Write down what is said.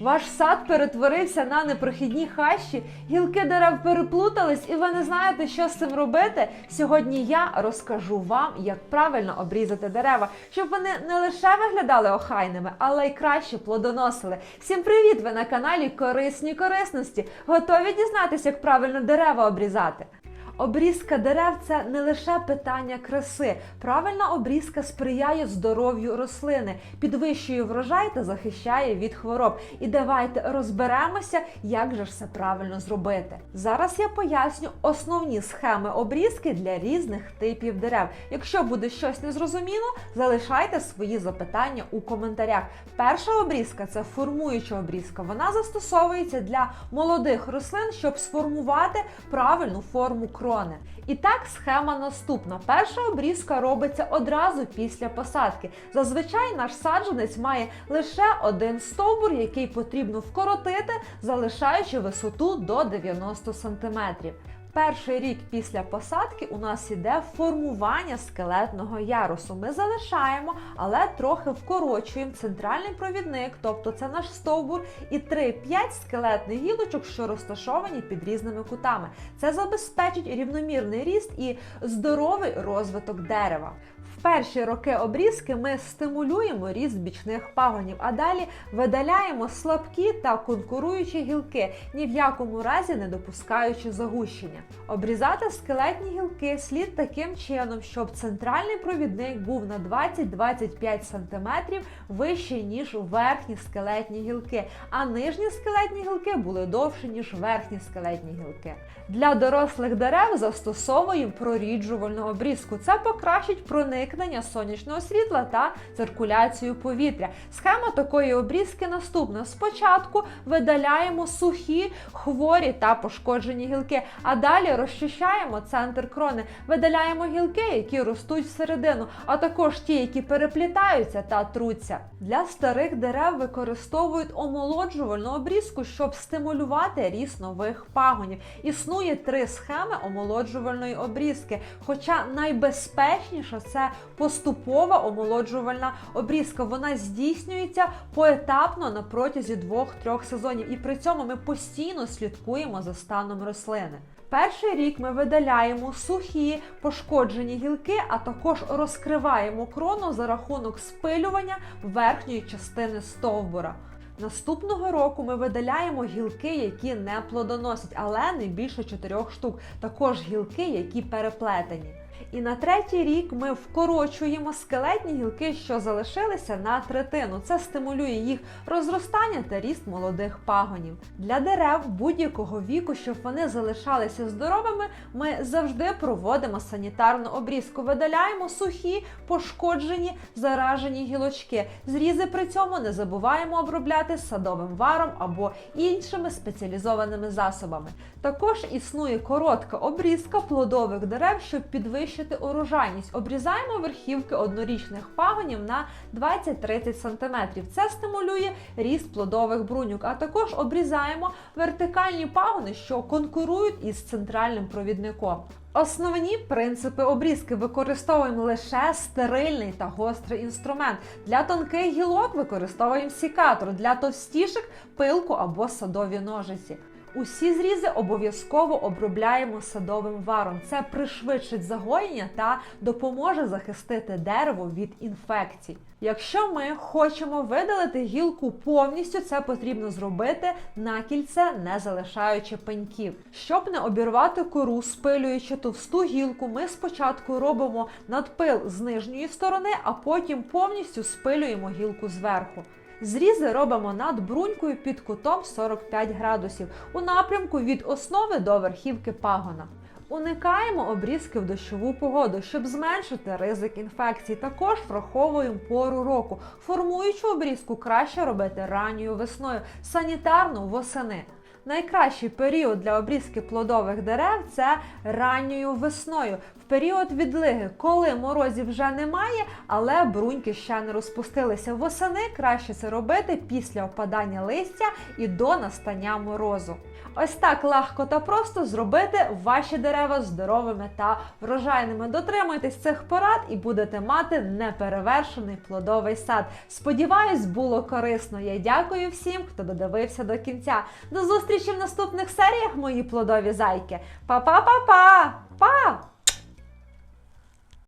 Ваш сад перетворився на непрохідні хащі, гілки дерев переплутались, і ви не знаєте, що з цим робити. Сьогодні я розкажу вам, як правильно обрізати дерева, щоб вони не лише виглядали охайними, але й краще плодоносили. Всім привіт! Ви на каналі Корисні корисності. Готові дізнатися, як правильно дерева обрізати? Обрізка дерев це не лише питання краси. Правильна обрізка сприяє здоров'ю рослини, підвищує врожай та захищає від хвороб. І давайте розберемося, як же ж все правильно зробити. Зараз я поясню основні схеми обрізки для різних типів дерев. Якщо буде щось незрозуміло, залишайте свої запитання у коментарях. Перша обрізка це формуюча обрізка. Вона застосовується для молодих рослин, щоб сформувати правильну форму крони. І так, схема наступна. Перша обрізка робиться одразу після посадки. Зазвичай наш саджанець має лише один стовбур, який потрібно вкоротити, залишаючи висоту до 90 см. Перший рік після посадки у нас іде формування скелетного ярусу. Ми залишаємо, але трохи вкорочуємо центральний провідник, тобто це наш стовбур, і 3-5 скелетних гілочок, що розташовані під різними кутами. Це забезпечить рівномірний ріст і здоровий розвиток дерева. Перші роки обрізки ми стимулюємо ріст бічних пагонів, а далі видаляємо слабкі та конкуруючі гілки, ні в якому разі не допускаючи загущення. Обрізати скелетні гілки слід таким чином, щоб центральний провідник був на 20-25 см вищий, ніж верхні скелетні гілки, а нижні скелетні гілки були довші, ніж верхні скелетні гілки. Для дорослих дерев застосовуємо проріджувальну обрізку. Це покращить проникнення сонячного світла та циркуляцію повітря. Схема такої обрізки наступна: спочатку видаляємо сухі, хворі та пошкоджені гілки, а далі розчищаємо центр крони, видаляємо гілки, які ростуть всередину, а також ті, які переплітаються та труться. Для старих дерев використовують омолоджувальну обрізку, щоб стимулювати ріст нових пагонів. Існує три схеми омолоджувальної обрізки. Хоча найбезпечніша це поступова омолоджувальна обрізка. Вона здійснюється поетапно на протязі двох-трьох сезонів, і при цьому ми постійно слідкуємо за станом рослини. Перший рік ми видаляємо сухі пошкоджені гілки, а також розкриваємо крону за рахунок спилювання верхньої частини стовбура. Наступного року ми видаляємо гілки, які не плодоносять, але не більше 4 штук. Також гілки, які переплетені. І на третій рік ми вкорочуємо скелетні гілки, що залишилися на третину. Це стимулює їх розростання та ріст молодих пагонів. Для дерев будь-якого віку, щоб вони залишалися здоровими, ми завжди проводимо санітарну обрізку. Видаляємо сухі, пошкоджені, заражені гілочки. Зрізи при цьому не забуваємо обробляти садовим варом або іншими спеціалізованими засобами. Також існує коротка обрізка плодових дерев, щоб підвищити урожайність. Обрізаємо верхівки однорічних пагонів на 20-30 см. Це стимулює ріст плодових бруньок, а також обрізаємо вертикальні пагони, що конкурують із центральним провідником. Основні принципи обрізки використовуємо лише стерильний та гострий інструмент. Для тонких гілок використовуємо сікатор, для товстіших пилку або садові ножиці. Усі зрізи обов'язково обробляємо садовим варом. Це пришвидшить загоєння та допоможе захистити дерево від інфекцій. Якщо ми хочемо видалити гілку повністю, це потрібно зробити на кільце, не залишаючи пеньків. Щоб не обірвати кору, спилюючи товсту гілку, ми спочатку робимо надпил з нижньої сторони, а потім повністю спилюємо гілку зверху. Зрізи робимо над брунькою під кутом 45 градусів у напрямку від основи до верхівки пагона. Уникаємо обрізки в дощову погоду, щоб зменшити ризик інфекцій. Також враховуємо пору року. Формуючу обрізку краще робити ранньою весною, санітарну восени. Найкращий період для обрізки плодових дерев це ранньою весною, період відлиги, коли морозів вже немає, але бруньки ще не розпустилися. Восени краще це робити після опадання листя і до настання морозу. Ось так легко та просто зробити ваші дерева здоровими та врожайними. Дотримуйтесь цих порад і будете мати неперевершений плодовий сад. Сподіваюсь, було корисно. Я дякую всім, хто додивився до кінця. До зустрічі в наступних серіях, мої плодові зайки. Па-па-па-па!